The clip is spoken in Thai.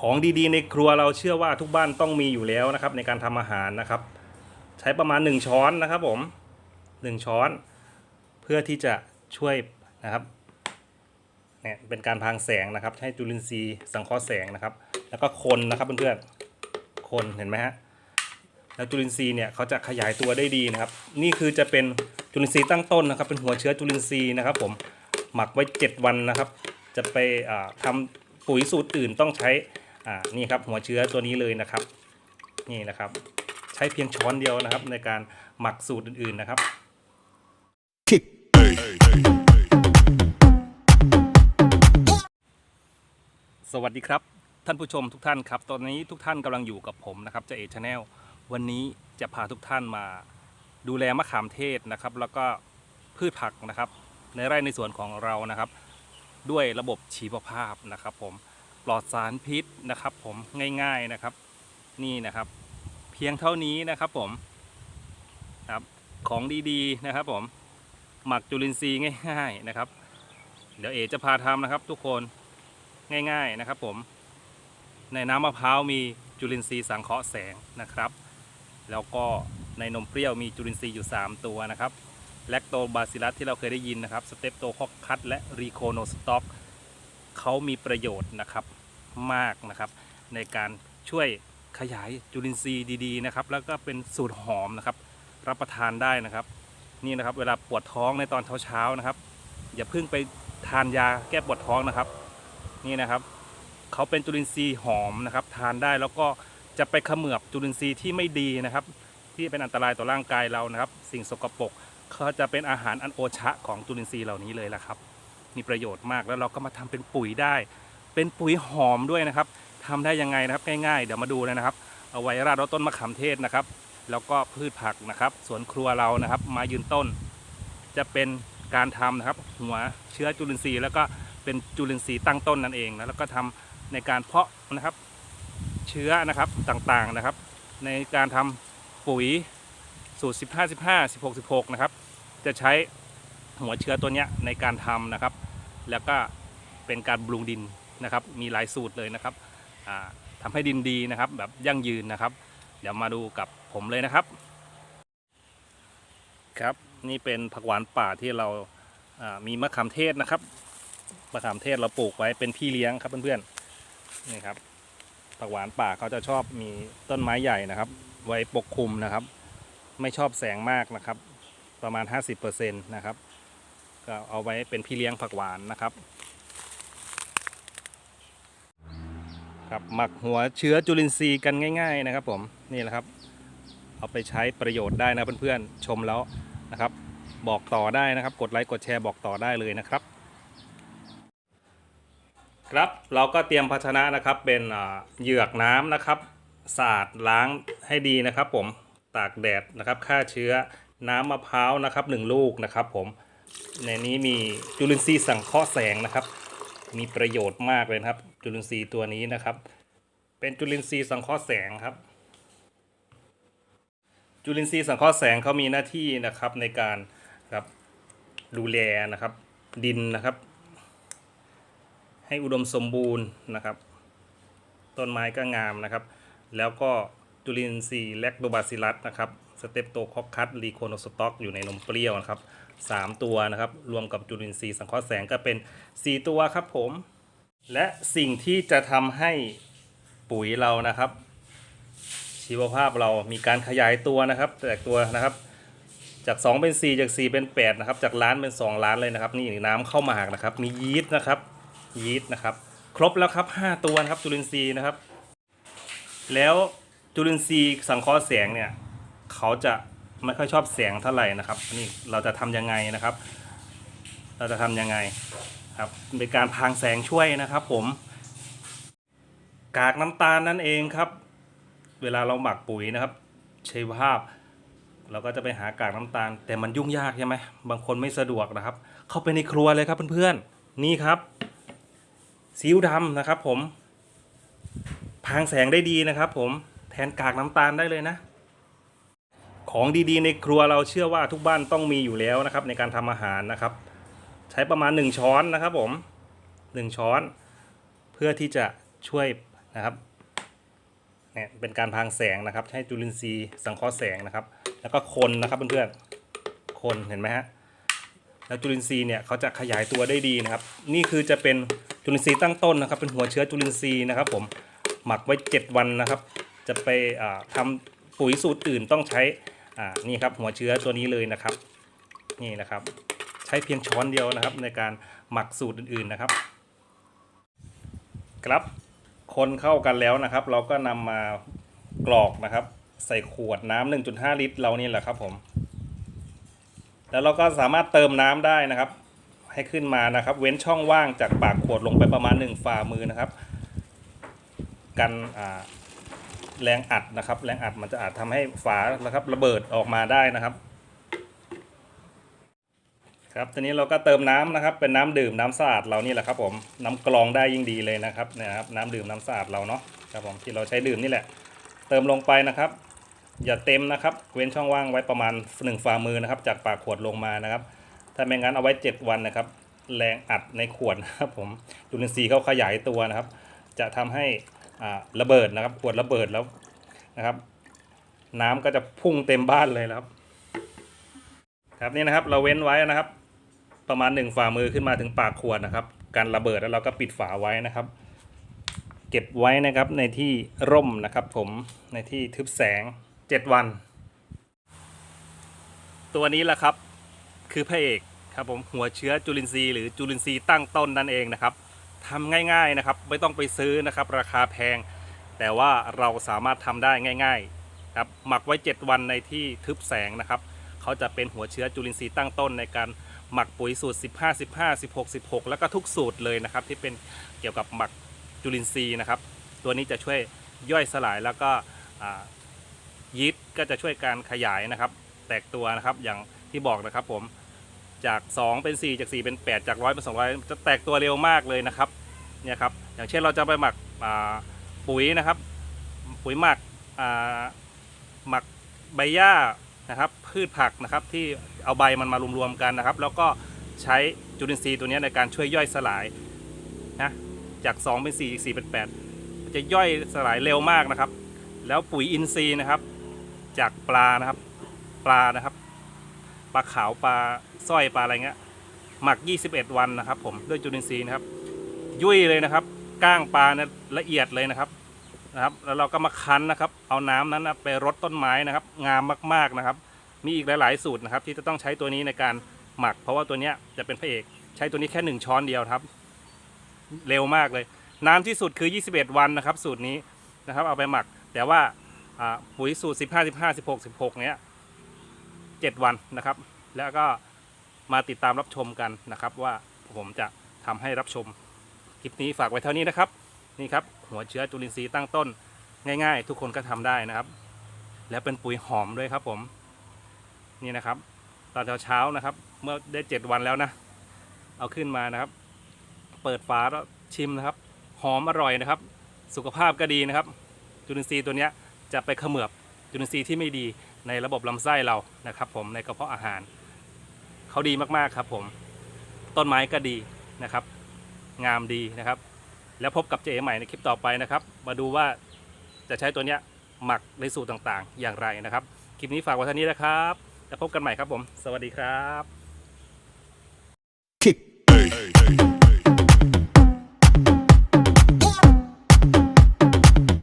ของดีๆ ในครัวเราเชื่อว่าทุกบ้านต้องมีอยู่แล้วนะครับ ในการทำอาหารนะครับ ใช้ประมาณ 1 ช้อนนะครับผม 1 ช้อน เพื่อที่จะช่วยนะครับเนี่ยเป็นการพรางแสงนะครับ ให้จุลินทรีย์สังเคราะห์แสงนะครับ แล้วก็คนนะครับเพื่อนๆคนเห็นไหมฮะแล้วจุลินทรีย์เนี่ยเขาจะขยายตัวได้ดีนะครับ นี่คือจะเป็นจุลินทรีย์ตั้งต้นนะครับ เป็นหัวเชื้อจุลินทรีย์นะครับ ผมหมักไว้ 7 วันนะครับ จะไปอ่าทำปุ๋ยสูตรอื่นต้องใช้ อ่านี่ครับหัวเชื้อตัวนี้เลยนะครับ นี่นะครับ ใช้เพียงช้อนเดียวนะครับ ในการหมักสูตรอื่นๆนะครับสวัสดีครับ ท่านผู้ชมทุกท่านครับ ตอนนี้ทุกท่านกำลังอยู่กับผมนะครับเจเอชาแนลวันนี้จะพาทุกท่านมาดูแลมะขามเทศนะครับ แล้วก็พืชผักนะครับ ในไร่ในสวนของเรานะครับ ด้วยระบบชีวภาพนะครับผม ปลอดสารพิษนะครับ ผมง่ายๆนะครับ นี่นะครับ เพียงเท่านี้นะครับผมครับของดีๆนะครับ ผมหมักจุลินทรีย์ง่าย ๆนะครับ เดี๋ยวเอจะพาทำนะครับ ทุกคนง่าย ๆนะครับ ผม ในน้ำมะพร้าวมีจุลินทรีย์สังเคราะห์แสงนะครับ แล้วก็ในนมเปรี้ยวมีจุลินทรีย์อยู่ 3 ตัวนะครับแลคโตบาซิลัสที่เราเคยได้ยินนะครับสเตปโตคอกคัตและรีโคโนสต็อก เขามีประโยชน์นะครับมากนะครับ ในการช่วยขยายจุลินทรีย์ดีๆนะครับ แล้วก็เป็นสูตรหอมนะครับ รับประทานได้นะครับ นี่นะครับเวลาปวดท้องในตอนเช้าๆนะครับ อย่าเพิ่งไปทานยาแก้ปวดท้องนะครับ นี่นะครับเขาเป็นจุลินทรีย์หอมนะครับ ทานได้แล้วก็จะไปเขมือบจุลินทรีย์ที่ไม่ดีนะครับ ที่เป็นอันตรายต่อร่างกายเรานะครับ สิ่งสกปรกเขาจะเป็นอาหารอันโอชะของจุลินทรีย์เหล่านี้เลยละครับ มีประโยชน์มากแล้วเราก็มาทำเป็นปุ๋ยได้ เป็นปุ๋ยหอมด้วยนะครับทำได้ยังไงนะครับง่ายๆ เดี๋ยวมาดูเลยนะครับ เอาไว้ราดต้นมะขามเทศนะครับ แล้วก็พืชผักนะครับ สวนครัวเรานะครับ มายืนต้น จะเป็นการทำนะครับ หัวเชื้อจุลินทรีย์ แล้วก็เป็นจุลินทรีย์ตั้งต้นนั่นเองนะแล้วก็ทำในการเพาะนะครับ เชื้อนะครับต่างๆนะครับ ในการทำปุ๋ยสูตร 15 15 16 16 นะครับ จะใช้หัวเชื้อตัวเนี้ยในการทำนะครับ แล้วก็เป็นการบำรุงดินนะครับ มีหลายสูตรเลยนะครับอ่าทำให้ดินดีนะครับ แบบยั่งยืนนะครับ เดี๋ยวมาดูกับผมเลยนะครับ ครับนี่เป็นผักหวานป่าที่เราอ่ามีมะขามเทศนะครับมะขามเทศเราปลูกไว้เป็นพี่เลี้ยงครับเพื่อนๆนี่ครับผักหวานป่าเขาจะชอบมีต้นไม้ใหญ่นะครับ ไว้ปกคลุมนะครับ ไม่ชอบแสงมากนะครับ ประมาณ 50%นะครับ ก็เอาไว้เป็นพี่เลี้ยงผักหวานนะครับครับหมักหัวเชื้อจุลินทรีย์กันง่าย ๆนะครับ ผมนี่แหละครับ เอาไปใช้ประโยชน์ได้นะเพื่อนๆชมแล้วนะครับ บอกต่อได้นะครับ กดไลค์กดแชร์บอกต่อได้เลยนะครับ ครับเราก็เตรียมภาชนะนะครับ เป็นเหยือกน้ำนะครับสะอาดล้างให้ดีนะครับ ผมตากแดดนะครับฆ่าเชื้อน้ำมะพร้าวนะครับหนึ่งลูกนะครับ ผม ในนี้มีจุลินทรีย์สังเคราะห์แสงนะครับ มีประโยชน์มากเลยครับ จุลินทรีย์ตัวนี้นะครับ เป็นจุลินทรีย์สังเคราะห์แสงครับ จุลินทรีย์สังเคราะห์แสงเขามีหน้าที่นะครับในการครับดูแลนะครับ ดินนะครับ ให้อุดมสมบูรณ์นะครับ ต้นไม้ก็งามนะครับ แล้วก็จุลินทรีย์แลคโตบาซิลัสนะครับสเตปโตคอคัตลีโคโนสต็อกอยู่ในนมเปรี้ยวนะครับ สามตัวนะครับ รวมกับจุลินทรีย์สังเคราะห์แสงก็เป็น 4 ตัวครับผม และสิ่งที่จะทำให้ปุ๋ยเรานะครับ ชีวภาพเรามีการขยายตัวนะครับ แตกตัวนะครับ จาก 2 เป็น 4 จาก 4 เป็น 8 นะครับ จากล้านเป็น 2 ล้านเลยนะครับ นี่น้ำเข้ามาหากนะครับ มียีสต์นะครับ ยีสต์นะครับ ครบแล้วครับ 5 ตัวนะครับจุลินทรีย์นะครับ แล้วจุลินทรีย์สังเคราะห์แสงเนี่ย เขาจะ ไม่ค่อยชอบแสงเท่าไหร่นะครับนี่เราจะทำยังไงนะครับ เราจะทำยังไงครับเป็นการพรางแสงช่วยนะครับ ผมกากน้ำตาลนั่นเองครับ เวลาเราหมักปุ๋ยนะครับชีวภาพ เราก็จะไปหากากน้ำตาล แต่มันยุ่งยากใช่ไหมบางคนไม่สะดวกนะครับ เข้าไปในครัวเลยครับเพื่อนๆนี่ครับซีอิ๊วดำนะครับ ผมพรางแสงได้ดีนะครับ ผมแทนกากน้ำตาลได้เลยนะ ของดีๆ ในครัวเราเชื่อว่าทุกบ้านต้องมีอยู่แล้วนะครับ ในการทำอาหารนะครับ ใช้ประมาณ 1 ช้อนนะครับผม 1 ช้อน เพื่อที่จะช่วยนะครับเนี่ยเป็นการพรางแสงนะครับ ให้จุลินทรีย์สังเคราะห์แสงนะครับ แล้วก็คนนะครับเพื่อนๆคนเห็นไหมฮะแล้วจุลินทรีย์เนี่ยเขาจะขยายตัวได้ดีนะครับ นี่คือจะเป็นจุลินทรีย์ตั้งต้นนะครับ เป็นหัวเชื้อจุลินทรีย์นะครับ ผมหมักไว้ 7 วันนะครับ จะไปอ่าทำปุ๋ยสูตรอื่นต้องใช้ อ่านี่ครับหัวเชื้อตัวนี้เลยนะครับ นี่นะครับ ใช้เพียงช้อนเดียวนะครับ ในการหมักสูตรอื่นๆนะครับ ครับคนเข้ากันแล้วนะครับ เราก็นำมากรอกนะครับ ใส่ขวดน้ำ1.5 ลิตร เรานี่แหละครับผม แล้วเราก็สามารถเติมน้ำได้นะครับ ให้ขึ้นมานะครับ เว้นช่องว่างจากปากขวดลงไปประมาณ 1 ฝ่ามือนะครับ กันอ่า แรงอัดนะครับ แรงอัดมันจะอาจทำให้ฝานะครับระเบิดออกมาได้นะครับ ครับทีนี้เราก็เติมน้ำนะครับ เป็นน้ำดื่มน้ำสะอาดเรานี่แหละครับ ผมน้ำกรองได้ยิ่งดีเลยนะครับเนะครับ น้ำดื่มน้ำสะอาดเราเนาะครับผมที่เราใช้ดื่มนี่แหละ เติมลงไปนะครับ อย่าเต็มนะครับ เว้นช่องว่างไว้ประมาณ1ฝ่ามือนะครับ จากปากขวดลงมานะครับ ถ้าไม่งั้นเอาไว้ 7 วันนะครับ แรงอัดในขวดนะครับผมจุลินทรีย์เขาขยายตัวนะครับ จะทำให้ ระเบิดนะครับขวดระเบิดแล้วนะครับ น้ำก็จะพุ่งเต็มบ้านเลยนะครับ ครับนี่นะครับ เราเว้นไว้นะครับ ประมาณหนึ่งฝ่ามือขึ้นมาถึงปากขวดนะครับ การระเบิดแล้วเราก็ปิดฝาไว้นะครับ เก็บไว้นะครับในที่ร่มนะครับ ผมในที่ทึบแสง7วัน ตัวนี้แหละครับคือพระเอกครับผมหัวเชื้อจุลินทรีย์หรือจุลินทรีย์ตั้งต้นนั่นเองนะครับ ทำง่าย ๆนะครับ ไม่ต้องไปซื้อนะครับ ราคาแพง แต่ว่าเราสามารถทำได้ง่ายๆครับหมักไว้ 7 วันในที่ทึบแสงนะครับเขาจะเป็นหัวเชื้อจุลินทรีย์ตั้งต้นในการหมักปุ๋ยสูตร 15 15 16 16 แล้วก็ทุกสูตรเลยนะครับ ที่เป็นเกี่ยวกับหมักจุลินทรีย์นะครับ ตัวนี้จะช่วยย่อยสลายแล้วก็ยีสต์ก็จะช่วยการขยายนะครับ แตกตัวนะครับอย่างที่บอกนะครับผม จาก 2 เป็น 4 จาก 4 เป็น 8 จาก 100 เป็น 200 จะแตกตัวเร็วมากเลยนะครับเนี่ยครับอย่างเช่นเราจะไปหมักปุ๋ยนะครับ ปุ๋ยหมักหมักใบหญ้านะครับ พืชผักนะครับที่เอาใบมันมารวมๆกันนะครับ แล้วก็ใช้จุลินทรีย์ตัวนี้ในการช่วยย่อยสลายนะจาก 2 เป็น4จาก4เป็น 8 จะย่อยสลายเร็วมากนะครับ แล้วปุ๋ยอินทรีย์นะครับ จากปลานะครับ ปลานะครับ ปลาขาวปลาสร้อยปลาอะไรเงี้ยหมัก 21 วันนะครับ ผมด้วยจุลินทรีย์นะครับ ยุ่ยเลยนะครับก้างปลาเนี่ยละเอียดเลยนะครับนะครับ แล้วเราก็มาคั้นนะครับ เอาน้ำนั้นนะไปรดต้นไม้นะครับ งามมากๆนะครับ มีอีกหลาย ๆ สูตรนะครับ ที่จะต้องใช้ตัวนี้ในการหมัก เพราะว่าตัวเนี้ยจะเป็นพระเอกใช้ตัวนี้แค่หนึ่งช้อนเดียวครับ เร็วมากเลย น้ำที่สุดคือ 21 วันนะครับ สูตรนี้นะครับ เอาไปหมัก แต่ว่าอ่าปุ๋ยสูตร 15 15 16 16 เนี้ย 7 วันนะครับ แล้วก็มาติดตามรับชมกันนะครับ ว่าผมจะทำให้รับชมคลิปนี้ฝากไว้เท่านี้นะครับ นี่ครับ หัวเชื้อจุลินทรีย์ตั้งต้นง่าย ๆ ทุกคนก็ทำได้นะครับ แล้วเป็นปุ๋ยหอมด้วยครับผม นี่นะครับ ตอนเช้าๆนะครับ เมื่อได้ 7 วันแล้วนะ เอาขึ้นมานะครับ เปิดฝาแล้วชิมนะครับ หอมอร่อยนะครับ สุขภาพก็ดีนะครับ จุลินทรีย์ตัวนี้จะไปเขมือบจุลินทรีย์ที่ไม่ดี ในระบบลำไส้เรานะครับ ผมในกระเพาะอาหารเขาดีมากๆครับ ผมต้นไม้ก็ดีนะครับ งามดีนะครับ แล้วพบกับเจ๊ใหม่ในคลิปต่อไปนะครับ มาดูว่าจะใช้ตัวเนี้ยหมักในสูตรต่างๆ อย่างไรนะครับ คลิปนี้ฝากไว้เท่านี้นะครับ แล้วพบกันใหม่ครับผม สวัสดีครับ